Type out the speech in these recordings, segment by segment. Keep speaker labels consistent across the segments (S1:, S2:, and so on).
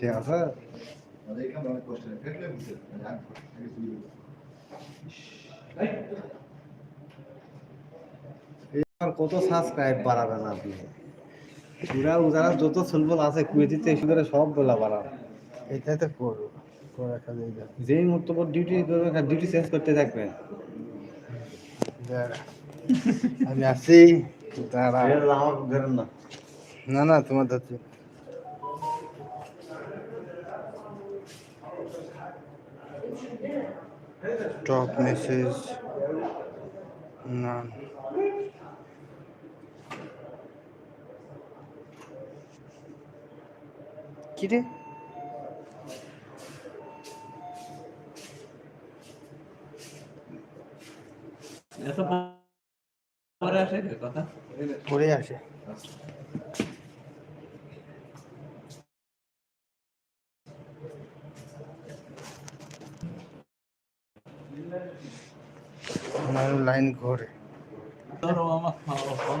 S1: ঠিক আছে কত সাবস্ক্রাইব বাড়াবেন আপনি? পুরা যারা যত সুলবল আছে কুয়েতিতে এসে করে সব বলা বাড়ান।
S2: এটাই তো করব
S1: যেই মুহূর্ত পর ডিউটি করবেন ডিউটি চেঞ্জ করতে থাকবেন
S2: আমি আসি
S1: ধরেন না।
S2: না না তোমার ধরছি। টপ মেসেজ না কি রে
S3: এত পরে আসে কে কথা
S2: পড়ে আসে আমার লাইন ঘরে।
S3: তুমি মামা ফোন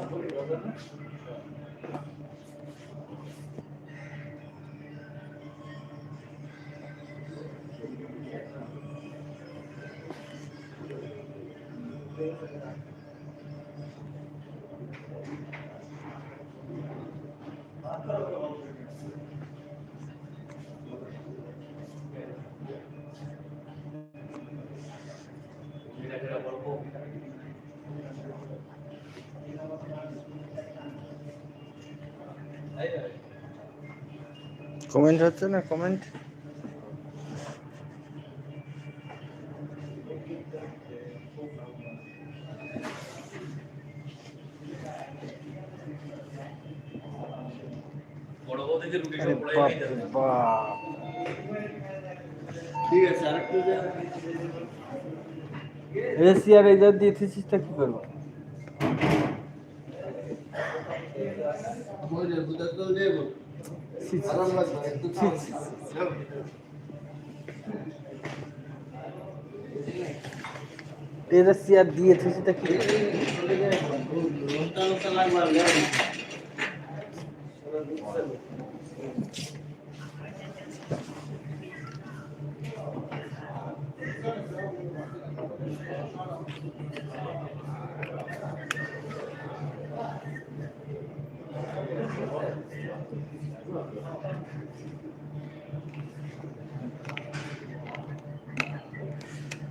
S3: বোধার দেখি
S2: কমেন্ট হচ্ছে না কমেন্ট
S3: বড় বড় থেকে রুটি
S2: আরে বাপ রে বাপ।
S3: ঠিক আছে আরেকটু
S2: এসি আর এই দিয়ে থিসিসটা কি করব? ছি, ছি। এরা চেয়ার দিয়ে থিসিসটা কি করব?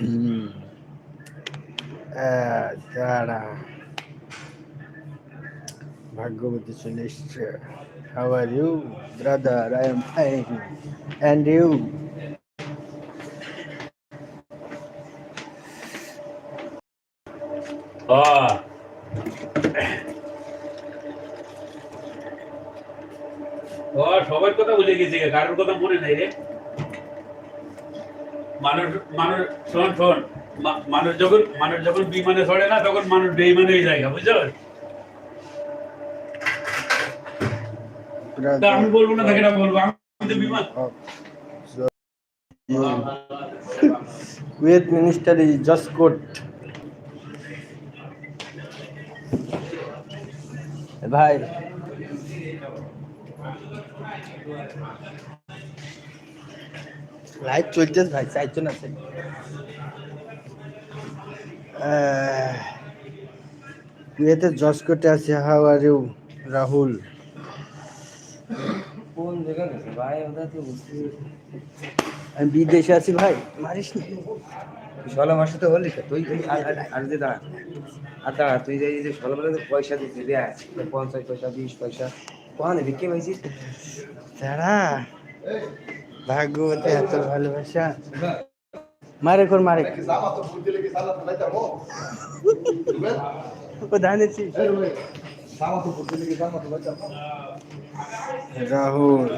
S2: হুম। আহ, দাঁড়া ভাগ্যবতী চলে এসছে how are you brother I am fine and you
S4: ও সবার কথা ভুলে গেছি কারোর কথা মনে নাই রে। মানুষ মানুষ শোন শোন মানুষ যখন মানুষ যখন বিমানে চড়ে না তখন মানুষ বেইমানে হয়ে যায় বুঝছ? আমি বলব না তাকে না বলব। আমি তো বিমান
S2: ভাই লাইভ চলতেছে ভাই চারজন আছে। কুয়েতে জসকোটে আছে হাউ আর ইউ রাহুল?
S1: কোন জায়গা গেছে? ভাই ওটা তো
S2: আমি বিদেশে আছি ভাই মারিস না।
S1: ষোলো মাসে তো হলি তুই আর- যে দাঁড়া আর দাঁড়া তুই যে ষোলো মাসে পয়সা দিতে দেখ পঞ্চাশ পয়সা বিশ পয়সা। কখন বিক্রি পাইছিস
S2: তারা ভাগ্যবতী এত ভালোবাসা মারে কর মারে
S5: জামা তো ভুল দিলে কি সালা ফেলাই যাব
S2: ও ধানেছি
S5: জামা তো ভুল দিলে কি জামা ফেলাই যাব
S2: রাহুল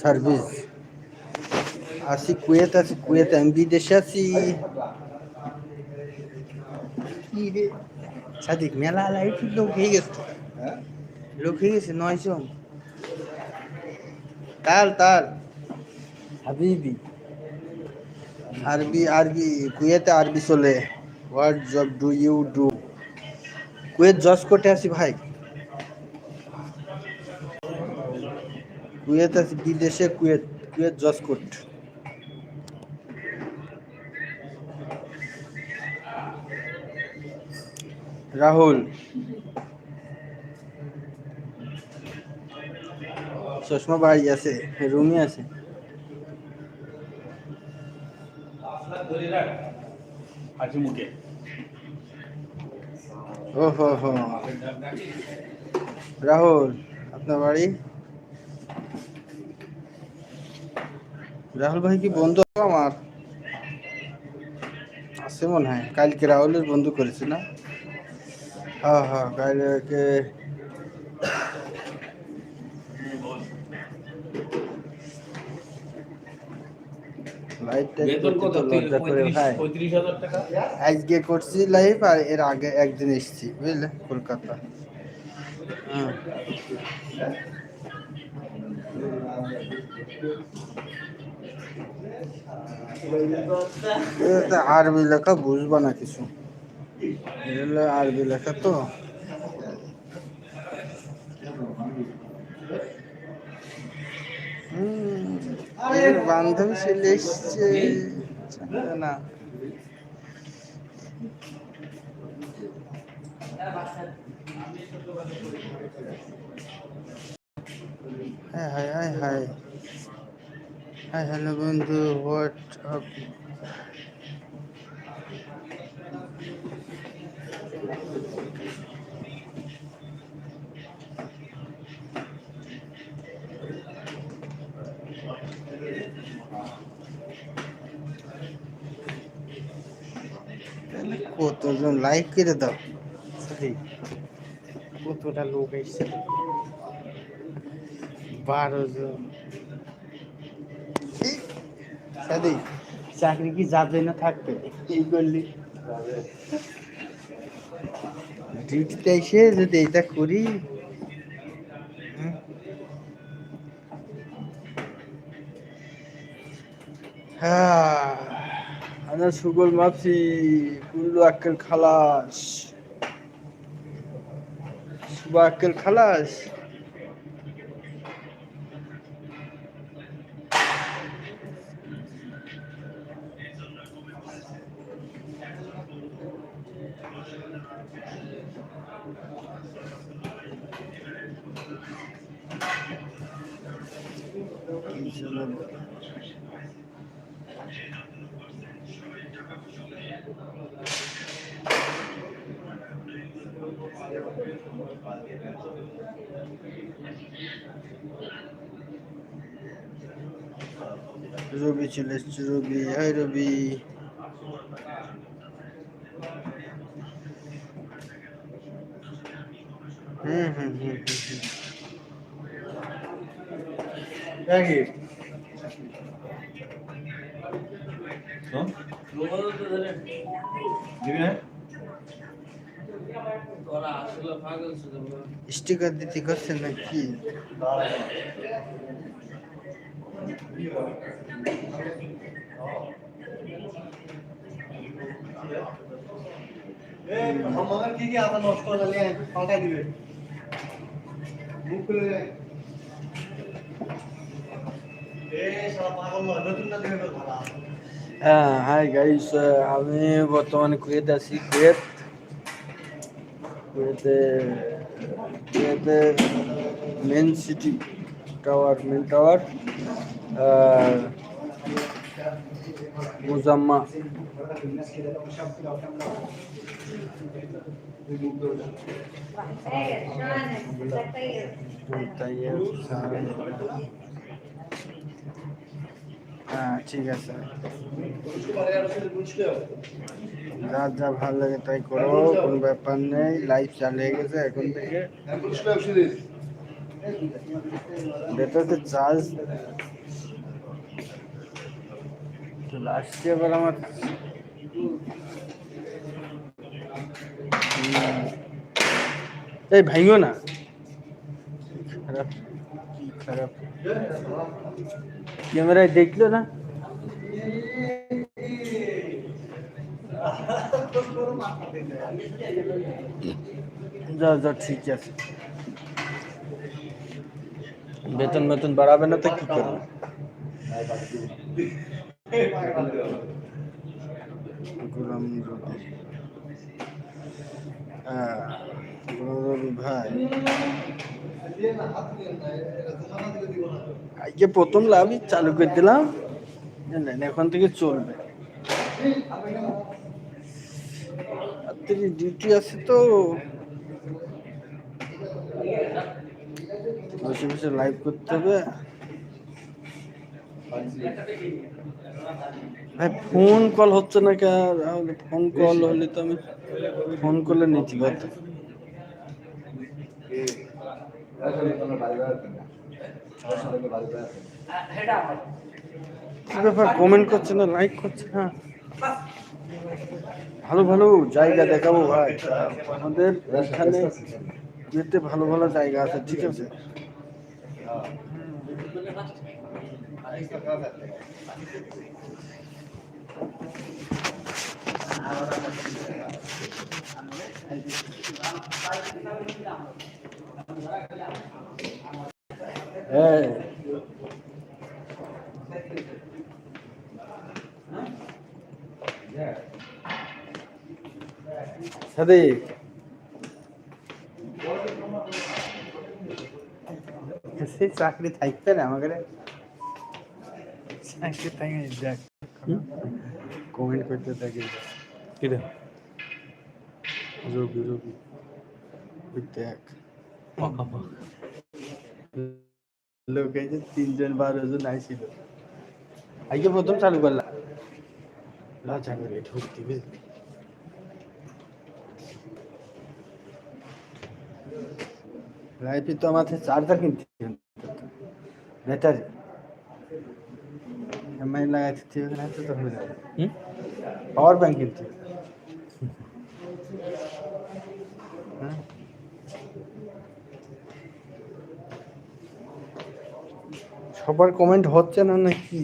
S2: সার্ভিস আছি কুয়েত আছি কুয়েত আমি বিদেশে আছি কি রে সাদিক মেলা লাইট লোক হয়ে গেছে।
S5: হ্যাঁ?
S2: লোক হয়ে গেছে নয়জন। তাল তাল। হাবিবি। আরবি আরবি কুয়েতে আরবি চলে। What job do you do Kuwait জজ কোর্টে আছি ভাই। কুয়েত আছি বিদেশে কুয়েত কুয়েত জজ কোর্ট রাহুল চশমা বাড়ি আছে রুমে আছে
S4: আছে মুখে
S2: ও হো হো রাহুল আপনার বাড়ি রাহুল ভাই কি বন্ধু আমার আছে মনে হয় কালকে রাহুলের বন্ধু করেছে না ভাই।
S4: পঁয়ত্রিশ হাজার টাকা?
S2: আজকে করছি লাইভ আর এর আগে একদিন এসেছি বুঝলে? কলকাতা। আরবি লেখা বুঝবা না কিছু। আরবি লেখা তো। হুম, বান্ধবী চলে এসছে। না। Hi hi hi hi. Hi hello বন্ধু হোয়াট আপ? কতজন লাইক করে দাও সরি কতটা লোক এসছে বারো জন সাদি চাকরি কি যাবে না থাকবে এই করলি ডিউটিতে এসে যদি এটা করি হ্যাঁ।, হ্যাঁ। আনা সুগল মাফি কুল্লু আক্কেল খালাস। সুবা আক্কেল খালাস? রবি চলে রবি হাই রবি। হুম হুম হুম
S3: পাগল ছিল
S2: স্টিকার দিতে করছেন নাকি?
S5: কি কি আছে নষ্ট হলে পাল্টাই দিবে? মুখ খুলে যায় এই সারা পাগল নয় নতুন না দেখে ভালো
S2: হ্যাঁ হাই গাইস আমি বর্তমানে কুয়েত আছি কুয়েত কুয়েতে কুয়েতে main city tower main tower মুজাম্মা তাইয়ের হ্যাঁ ঠিক আছে যার যা ভালো লাগে তাই করো কোনো ব্যাপার নেই লাইফ চালিয়ে গেছে এখন থেকে ডেটাতে চার্জ লাস্টে এবার আমার এই ভাইও না। খারাপ। খারাপ? ক্যামেরায় দেখল না? যা যা ঠিক আছে। বেতন বেতন বাড়াবে না তো কি করবে? গোলাম আজকে প্রথম লাভই চালু করে দিলাম। এখন থেকে চলবে। ডিউটি আছে তো। বসে বসে লাইভ করতে হবে। ভাই ফোন কল হচ্ছে না কে? ফোন কল হলে তো আমি ফোন করলে নিচ্ছি কমেন্ট করছে না লাইক করছে না ভালো ভালো জায়গা দেখাবো ভাই। আমাদের এখানে যেতে ভালো ভালো জায়গা আছে, ঠিক আছে। হ্যাঁ সাদিক সে চাকরি থাকবে না আমাকে চাকরি থাকবে দেখ কমেন্ট করতে থাকি কিরে রবি রবি ওই দেখ লোক এই যে তিনজন বারো জন আইছিল আজকে প্রথম চালু করলাম লজ্জা করে ঢুকতে বুঝলি লাইফে তো আমাদের চার্জার কিনতে ব্যাটারি এমআই লাগাইতে হবে না তো হয়ে যাবে পাওয়ার ব্যাংক কিনতে হবে। হ্যাঁ সবার কমেন্ট হচ্ছে না নাকি?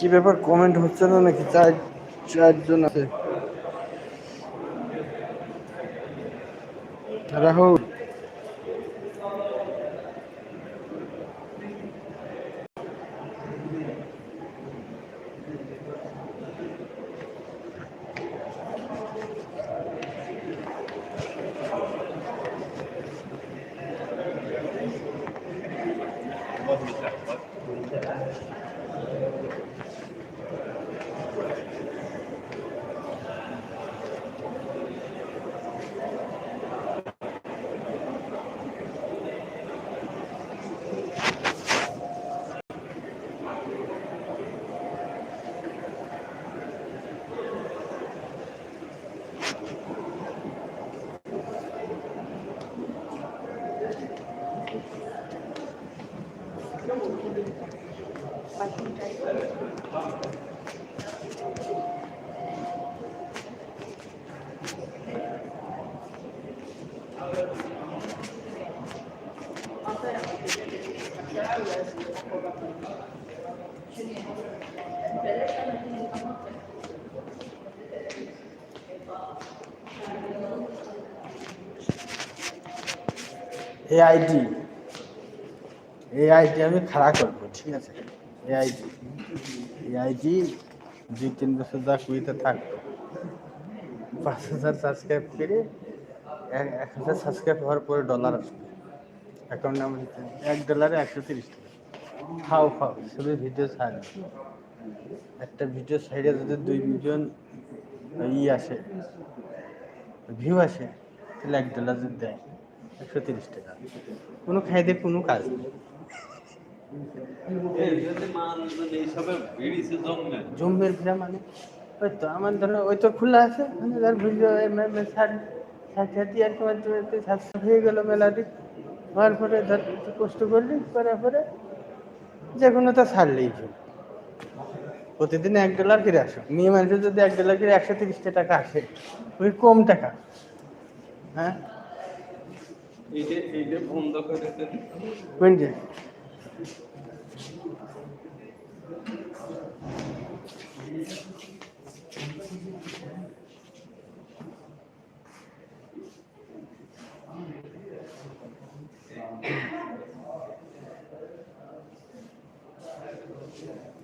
S2: কি ব্যাপার কমেন্ট হচ্ছে না নাকি? চার চারজন আছে। রাহুল। এই আইডি এই আইডি আমি খাড়া করব, ঠিক আছে? এই আইডি দুই তিন বছর যা কুইতে থাকব। পাঁচ হাজার সাবস্ক্রাইব করে এক- হাজার সাবস্ক্রাইব হওয়ার পরে ডলার আসবে। অ্যাকাউন্ট নাম্বার দিতে এক ডলারে একশো তিরিশ টাকা। খাও খাও সবই ভিডিও ছাড়। একটা ভিডিও সাইডে যদি দুই মিলিয়ন ই আসে ভিউ আসে, তাহলে এক ডলার যদি দেয়। একশো তিরিশ টাকা। কোনো খাইতে কোনো কাজ নেই।
S3: জমবে।
S2: জম্বের ভিড়া মানে? ওই তো আমার ধরো ওই তো খোলা আছে। মানে ধর ভিডিও সাথে আর তোমার সাতশো হয়ে গেল মেলাটি। হওয়ার পরে ধর কষ্ট করলি করার পরে যে কোনো তো ছাড়লেই চল প্রতিদিন এক ডলার করে আসো। মেয়ে মানুষের যদি এক ডলার করে একশো তিরিশটা টাকা আসে ওই কম টাকা। হ্যাঁ?
S3: এইটা এইটা বন্ধ করে দেন
S2: কোনটা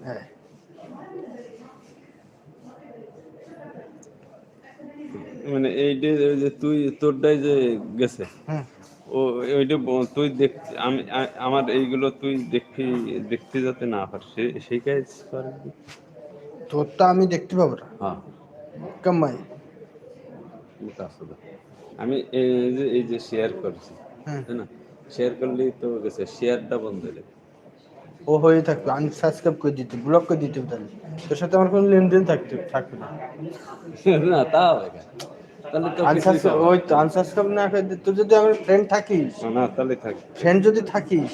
S2: হ্যাঁ।
S6: মানে ওই যে তুই তোরটাই যে গেছে। ও ওইটা তুই দেখ আমি আমার এইগুলো তুই দেখি দেখতে যাতে না পার সে- সেই কাজ করে কি?
S2: তোরটা আমি দেখতে পাবো না।
S6: হ্যাঁ।
S2: কামাই।
S6: আমি এই যে এই যে শেয়ার করছি তাই না? শেয়ার করলেই তো গেছে শেয়ারটা বন্ধ হয়ে
S2: ও হয়ে থাকবে আনসাবস্ক্রাইব করে দিতে ব্লক করে দিতে তাহলে। তোর সাথে আমার কোনো লেনদেন থাকতে থাকবে না।
S6: না তা হবে
S2: ওই তো আনসাবস্ক্রাইব না তুই যদি আমার ফ্রেন্ড থাকিস
S6: না। না তাহলে থাক।
S2: ফ্রেন্ড যদি থাকিস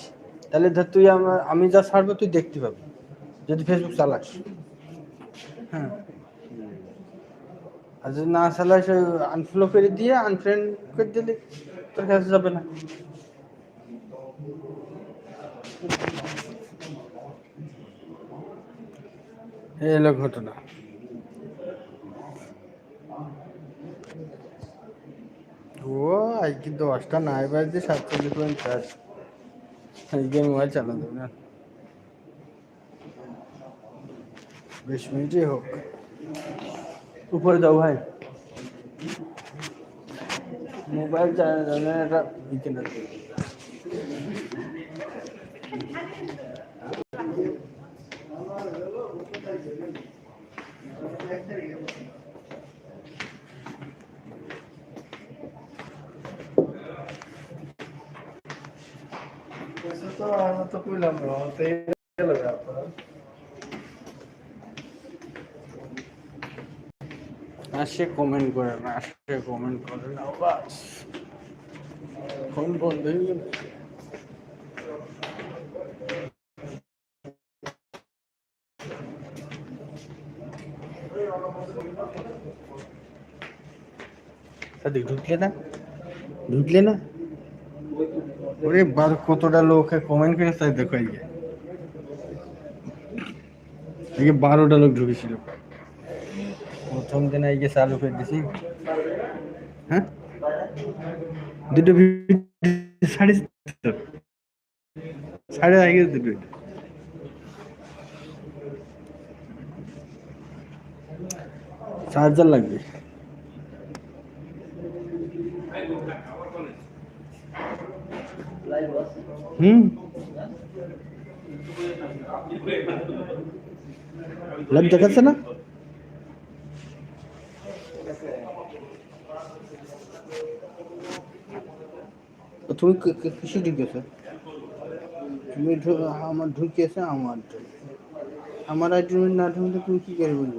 S2: তাহলে ধর তুই আমার আমি যা ছাড়বো তুই দেখতে পাবি যদি ফেসবুক চালাস। হ্যাঁ। আর যদি না চালাস আনফলো করে দিয়ে আনফ্রেন্ড করে দিলে তোর কাছে যাবে না। এই হলো ঘটনা। ও আজকে দশটা নাই বাজছে সাতচল্লিশ পঞ্চাশ আজকে মোবাইল চালা যাবে না? বিশ মিনিটই হোক। উপরে যাও ভাই। মোবাইল চালানো যাবে না এটা
S5: আমরা তো কইলাম না তো এই গেল ব্যাপার
S2: আসে কমেন্ট করে না আসে কমেন্ট করে না বাস ফোন বন্ধ হয়ে গেল ঢুকলে না ঢুকলে না ওরে বার কতটা লোকে কমেন্ট করে তাই দেখো যে। বারোটা লোক ঢুকেছিল। প্রথম দিন আইকে চালু করে দিছি। হ্যাঁ? দুটো সাড়ে। সাড়ে আগে দুটো চার্জার লাগবে। হুম লাইভ দেখাচ্ছে না তো তুমি কি- কি- কিসে ঢুকেছো তুমি ঢু- আমার ঢুকিয়েছে আমার আমার আইডি না ঢুকলে তুমি কি করে বলব